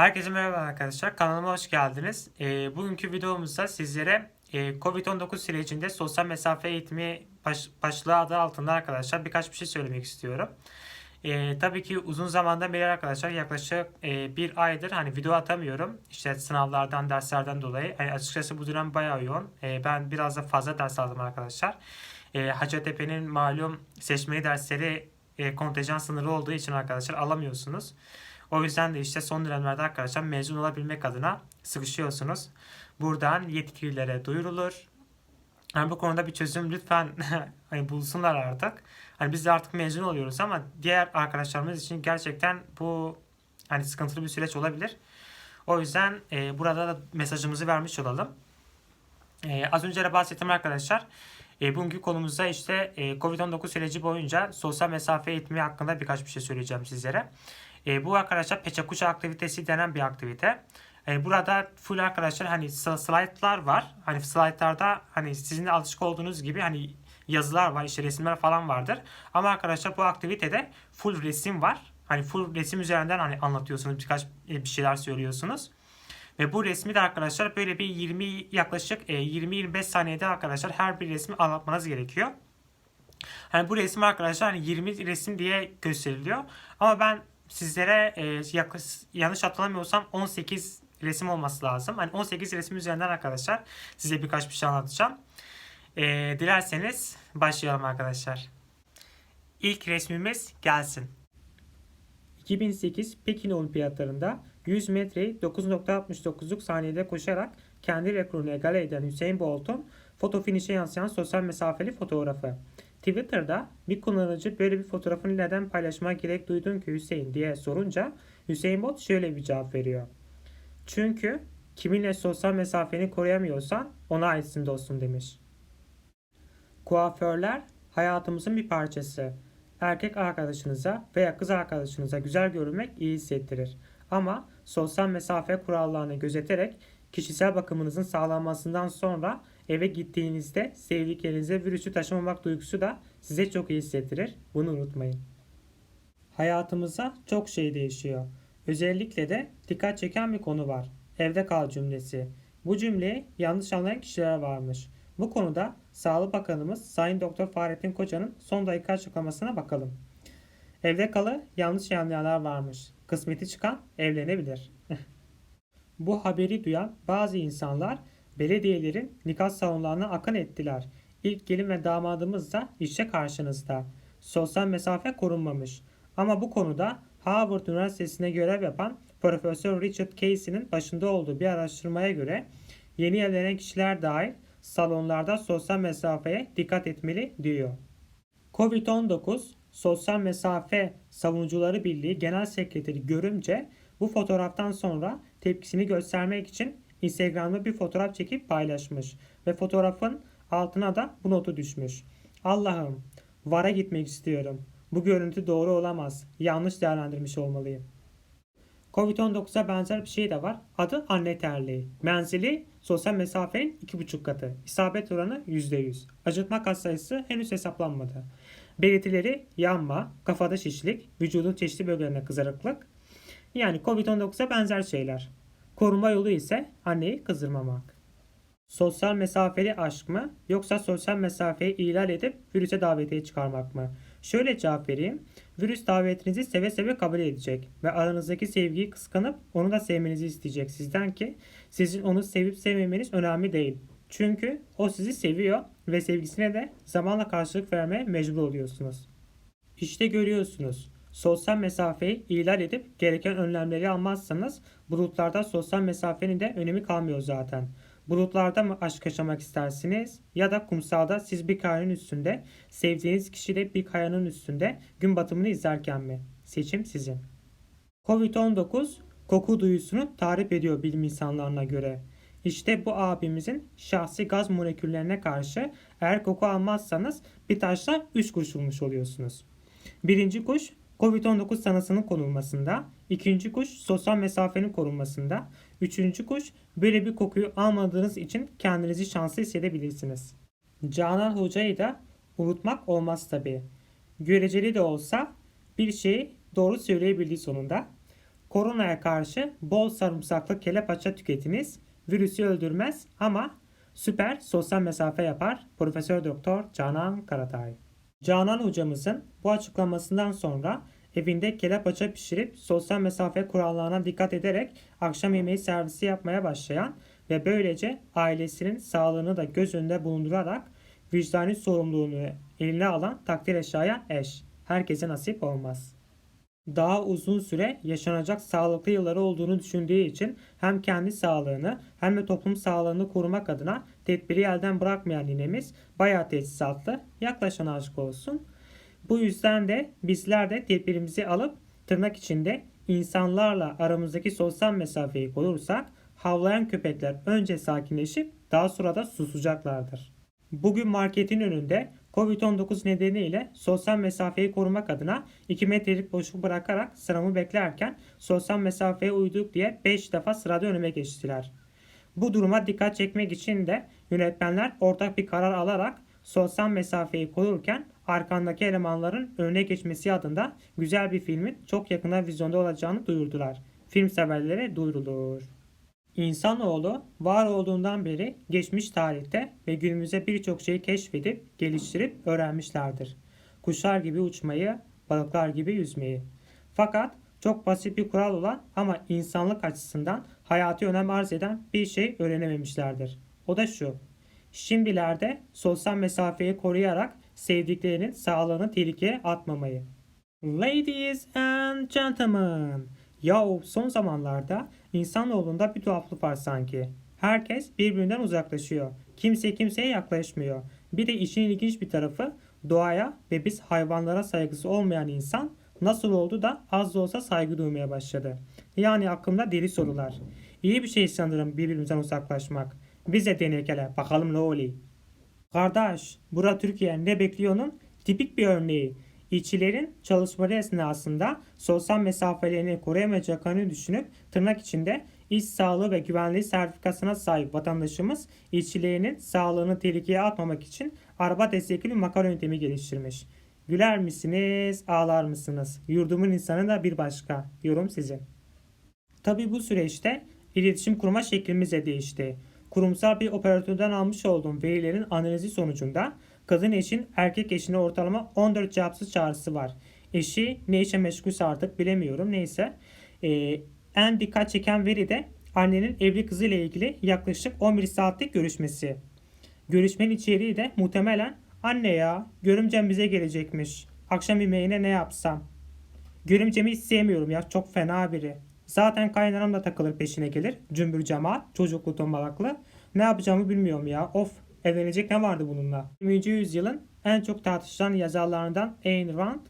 Herkese merhaba arkadaşlar. Kanalıma hoş geldiniz. Ee, bugünkü videomuzda sizlere e, COVID-19 sürecinde sosyal mesafe eğitimi baş, başlığı adı altında arkadaşlar birkaç bir şey söylemek istiyorum. Ee, tabii ki uzun zamandan beri arkadaşlar yaklaşık e, bir aydır hani video atamıyorum. İşte sınavlardan, derslerden dolayı. Yani açıkçası bu dönem bayağı yoğun. Ee, ben biraz da fazla ders aldım arkadaşlar. Ee, Hacettepe'nin malum seçmeli dersleri e, kontenjan sınırı olduğu için arkadaşlar alamıyorsunuz. O yüzden de işte son dönemlerde arkadaşlar mezun olabilmek adına sıkışıyorsunuz. Buradan yetkililere duyurulur. Yani bu konuda bir çözüm lütfen hani bulsunlar artık. Hani biz de artık mezun oluyoruz ama diğer arkadaşlarımız için gerçekten bu hani sıkıntılı bir süreç olabilir. O yüzden e, burada da mesajımızı vermiş olalım. E, az önce de bahsettim arkadaşlar. E, bugünkü konumuzda işte e, COVID-19 süreci boyunca sosyal mesafe eğitimi hakkında birkaç bir şey söyleyeceğim sizlere. E, bu arkadaşlar peçakuşa aktivitesi denen bir aktivite. E, burada full arkadaşlar hani sl- slaytlar var. Hani slaytlarda hani sizin de alışık olduğunuz gibi hani yazılar var, işte resimler falan vardır. Ama arkadaşlar bu aktivitede full resim var. Hani full resim üzerinden hani anlatıyorsunuz, birkaç e, bir şeyler söylüyorsunuz. Ve bu resmi de arkadaşlar böyle bir 20 yaklaşık e, 20-25 saniyede arkadaşlar her bir resmi anlatmanız gerekiyor. Hani bu resim arkadaşlar hani 20 resim diye gösteriliyor. Ama ben sizlere e, yaklaşık, yanlış hatırlamıyorsam 18 resim olması lazım. Hani 18 resim üzerinden arkadaşlar size birkaç bir şey anlatacağım. E, dilerseniz başlayalım arkadaşlar. İlk resmimiz gelsin. 2008 Pekin Olimpiyatlarında 100 metreyi 9.69'luk saniyede koşarak kendi rekorunu egale eden Hüseyin Bolt'un foto finişe yansıyan sosyal mesafeli fotoğrafı. Twitter'da bir kullanıcı böyle bir fotoğrafını neden paylaşmaya gerek duydun ki Hüseyin diye sorunca Hüseyin Bolt şöyle bir cevap veriyor. Çünkü kiminle sosyal mesafeni koruyamıyorsan ona aitsin dostum demiş. Kuaförler hayatımızın bir parçası. Erkek arkadaşınıza veya kız arkadaşınıza güzel görünmek iyi hissettirir. Ama sosyal mesafe kurallarını gözeterek kişisel bakımınızın sağlanmasından sonra eve gittiğinizde sevdiklerinize virüsü taşımamak duygusu da size çok iyi hissettirir. Bunu unutmayın. Hayatımızda çok şey değişiyor. Özellikle de dikkat çeken bir konu var. Evde kal cümlesi. Bu cümleyi yanlış anlayan kişiler varmış. Bu konuda Sağlık Bakanımız Sayın Doktor Fahrettin Koca'nın son dakika açıklamasına bakalım. Evde kalı yanlış anlayanlar varmış. Kısmeti çıkan evlenebilir. Bu haberi duyan bazı insanlar belediyelerin nikah salonlarına akın ettiler. İlk gelin ve damadımız da işte karşınızda. Sosyal mesafe korunmamış. Ama bu konuda Harvard Üniversitesi'ne görev yapan Profesör Richard Casey'nin başında olduğu bir araştırmaya göre yeni evlenen kişiler dahil salonlarda sosyal mesafeye dikkat etmeli diyor. Covid-19 Sosyal Mesafe Savunucuları Birliği Genel Sekreteri Görümce bu fotoğraftan sonra tepkisini göstermek için Instagram'da bir fotoğraf çekip paylaşmış ve fotoğrafın altına da bu notu düşmüş. Allah'ım VAR'a gitmek istiyorum. Bu görüntü doğru olamaz. Yanlış değerlendirmiş olmalıyım. Covid-19'a benzer bir şey de var. Adı anne terliği. Menzili sosyal mesafenin 2,5 katı. İsabet oranı %100. Acıtma kat sayısı henüz hesaplanmadı. Belirtileri yanma, kafada şişlik, vücudun çeşitli bölgelerinde kızarıklık. Yani Covid-19'a benzer şeyler. Korunma yolu ise anneyi kızdırmamak. Sosyal mesafeli aşk mı yoksa sosyal mesafeyi ihlal edip virüse davetiye çıkarmak mı? Şöyle cevap vereyim. Virüs davetinizi seve seve kabul edecek ve aranızdaki sevgiyi kıskanıp onu da sevmenizi isteyecek sizden ki sizin onu sevip sevmemeniz önemli değil. Çünkü o sizi seviyor ve sevgisine de zamanla karşılık vermeye mecbur oluyorsunuz. İşte görüyorsunuz. Sosyal mesafeyi ihlal edip gereken önlemleri almazsanız bulutlarda sosyal mesafenin de önemi kalmıyor zaten. Bulutlarda mı aşk yaşamak istersiniz ya da kumsalda siz bir kayanın üstünde sevdiğiniz kişiyle bir kayanın üstünde gün batımını izlerken mi? Seçim sizin. Covid-19 koku duyusunu tarif ediyor bilim insanlarına göre. İşte bu abimizin şahsi gaz moleküllerine karşı eğer koku almazsanız bir taşla 3 kuş vurmuş oluyorsunuz. Birinci kuş Covid-19 tanısının konulmasında, ikinci kuş sosyal mesafenin korunmasında, üçüncü kuş böyle bir kokuyu almadığınız için kendinizi şanslı hissedebilirsiniz. Canan Hoca'yı da unutmak olmaz tabi. Göreceli de olsa bir şeyi doğru söyleyebildiği sonunda. Koronaya karşı bol sarımsaklı kelepaça tüketiniz. Virüsü öldürmez ama süper sosyal mesafe yapar. Profesör Doktor Canan Karatay. Canan hocamızın bu açıklamasından sonra evinde kelepaça pişirip sosyal mesafe kurallarına dikkat ederek akşam yemeği servisi yapmaya başlayan ve böylece ailesinin sağlığını da göz önünde bulundurarak vicdani sorumluluğunu eline alan takdir eşyaya eş. Herkese nasip olmaz. Daha uzun süre yaşanacak sağlıklı yılları olduğunu düşündüğü için hem kendi sağlığını hem de toplum sağlığını korumak adına tedbiri elden bırakmayan ninemiz bayağı tesisatlı. Yaklaşan aşk olsun. Bu yüzden de bizler de tedbirimizi alıp tırnak içinde insanlarla aramızdaki sosyal mesafeyi korursak havlayan köpekler önce sakinleşip daha sonra da susacaklardır. Bugün marketin önünde Covid-19 nedeniyle sosyal mesafeyi korumak adına 2 metrelik boşluk bırakarak sıramı beklerken sosyal mesafeye uyduk diye 5 defa sırada önüme geçtiler. Bu duruma dikkat çekmek için de yönetmenler ortak bir karar alarak sosyal mesafeyi korurken arkandaki elemanların önüne geçmesi adında güzel bir filmin çok yakında vizyonda olacağını duyurdular. Film severlere duyurulur. İnsanoğlu var olduğundan beri geçmiş tarihte ve günümüze birçok şeyi keşfedip, geliştirip öğrenmişlerdir. Kuşlar gibi uçmayı, balıklar gibi yüzmeyi. Fakat çok basit bir kural olan ama insanlık açısından hayati önem arz eden bir şey öğrenememişlerdir. O da şu. Şimdilerde sosyal mesafeyi koruyarak sevdiklerinin sağlığını tehlikeye atmamayı. Ladies and gentlemen, Yahu son zamanlarda insanoğlunda bir tuhaflık var sanki. Herkes birbirinden uzaklaşıyor. Kimse kimseye yaklaşmıyor. Bir de işin ilginç bir tarafı doğaya ve biz hayvanlara saygısı olmayan insan nasıl oldu da az da olsa saygı duymaya başladı. Yani aklımda deli sorular. İyi bir şey sanırım birbirimizden uzaklaşmak. Bize deneyek hele bakalım ne oluyor. Kardeş, bura Türkiye ne bekliyorsun? Tipik bir örneği. İşçilerin çalışmaları esnasında sosyal mesafelerini koruyamayacaklarını düşünüp tırnak içinde iş sağlığı ve güvenliği sertifikasına sahip vatandaşımız işçilerinin sağlığını tehlikeye atmamak için araba destekli makara yöntemi geliştirmiş. Güler misiniz, ağlar mısınız? Yurdumun insanı da bir başka. Yorum sizin. Tabi bu süreçte iletişim kurma şeklimiz de değişti. Kurumsal bir operatörden almış olduğum verilerin analizi sonucunda kadın eşin erkek eşine ortalama 14 cevapsız çağrısı var. Eşi ne işe meşgulse artık bilemiyorum neyse. Ee, en dikkat çeken veri de annenin evli kızı ile ilgili yaklaşık 11 saatlik görüşmesi. Görüşmenin içeriği de muhtemelen anne ya görümcem bize gelecekmiş. Akşam yemeğine ne yapsam? Görümcemi hiç sevmiyorum ya çok fena biri. Zaten kaynanam da takılır peşine gelir. Cümbür cemaat, çocuklu tombalaklı. Ne yapacağımı bilmiyorum ya. Of evlenecek ne vardı bununla? 20. yüzyılın en çok tartışılan yazarlarından Ayn Rand,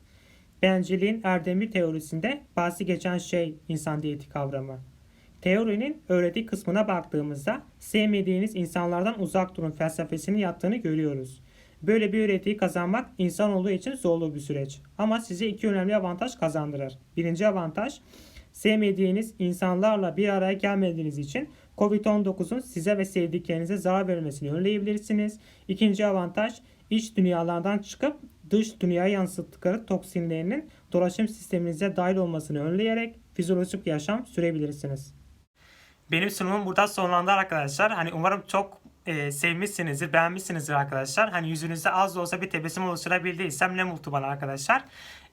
bencilliğin erdemli teorisinde bahsi geçen şey insan diyeti kavramı. Teorinin öğreti kısmına baktığımızda sevmediğiniz insanlardan uzak durun felsefesini yattığını görüyoruz. Böyle bir öğretiyi kazanmak insan olduğu için zorlu bir süreç. Ama size iki önemli avantaj kazandırır. Birinci avantaj sevmediğiniz insanlarla bir araya gelmediğiniz için Covid-19'un size ve sevdiklerinize zarar vermesini önleyebilirsiniz. İkinci avantaj iç dünyalardan çıkıp dış dünyaya yansıttıkları toksinlerinin dolaşım sisteminize dahil olmasını önleyerek fizyolojik yaşam sürebilirsiniz. Benim sunumum burada sonlandı arkadaşlar. Hani umarım çok e, sevmişsinizdir, beğenmişsinizdir arkadaşlar. Hani yüzünüzde az da olsa bir tebessüm oluşturabildiysem ne mutlu bana arkadaşlar.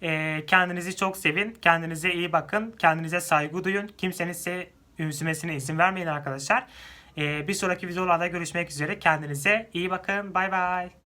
E, kendinizi çok sevin, kendinize iyi bakın, kendinize saygı duyun. Kimsenin üzmesine izin vermeyin arkadaşlar. E, bir sonraki videolarda görüşmek üzere. Kendinize iyi bakın. Bay bay.